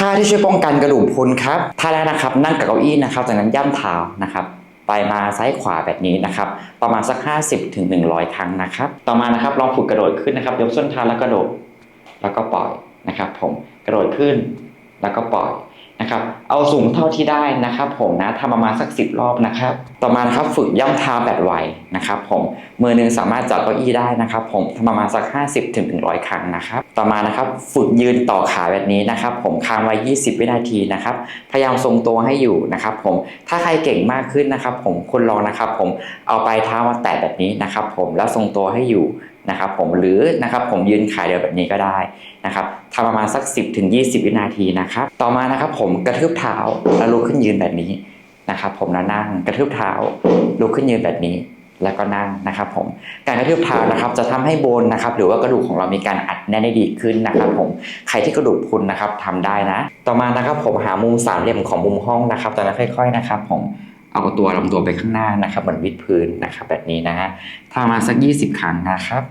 ท่าที่ช่วยป้องกันกระดูกพุนครับท่าแรกนะครับ นั่งกับเก้าอี้นะครับ จากนั้นย่ำเท้านะครับ ไปมาซ้ายขวาแบบนี้นะครับ ประมาณสัก 50ถึง100 ครั้งนะครับ ต่อมานะครับลองฝึกกระโดดขึ้นนะครับ ยกส้นเท้าแล้วกระโดด แล้วก็ปล่อยนะครับ ผมกระโดดขึ้น แล้วก็ปล่อย นะครับ เอาสูงเท่าที่ได้นะครับผมนะทำประมาณสัก 10 รอบนะครับ ต่อมานะครับฝึกย่ำเท้าแบบไวนะครับผมมือหนึงสามารถจับเก้าอี้ได้นะครับ ผมทำประมาณสัก 50ถึง100ครั้งนะครับ ต่อมานะครับฝึกยืนต่อขาแบบนี้นะครับ ผมค้างไว้ 20 วินาทีนะครับ พยายามทรงตัวให้อยู่นะครับ ผมถ้าใครเก่งมากขึ้นนะครับ ผมคุณลองนะครับ ผมเอาปลายเท้ามาแตะแบบนี้นะครับ ผมแล้วทรงตัวให้อยู่ นะครับผมหรือนะครับผมยืนขายเดียวแบบนี้ก็ได้นะครับทำประมาณสัก 10ถึง20 วินาทีนะครับ ต่อมานะครับผมกระทืบเท้าแล้วลุกขึ้นยืนแบบนี้นะครับผมแล้วนั่งกระทืบเท้าลุกขึ้นยืนแบบนี้แล้วก็นั่งนะครับผมการกระทืบเท้านะครับจะทำให้โบนนะครับหรือว่ากระดูกของเรามีการอัดแน่นได้ดีขึ้นนะครับผมใครที่กระดูกพุนนะครับทำได้นะ ต่อมานะครับผมหามุมสามเหลี่ยมของมุมห้องนะครับจากนั้นค่อย ๆนะครับ ผมเอาตัวลำตัวไปข้างหน้านะครับเหมือนวิดพื้นนะครับแบบนี้นะฮะทำมาสัก 20 ครั้งนะครับ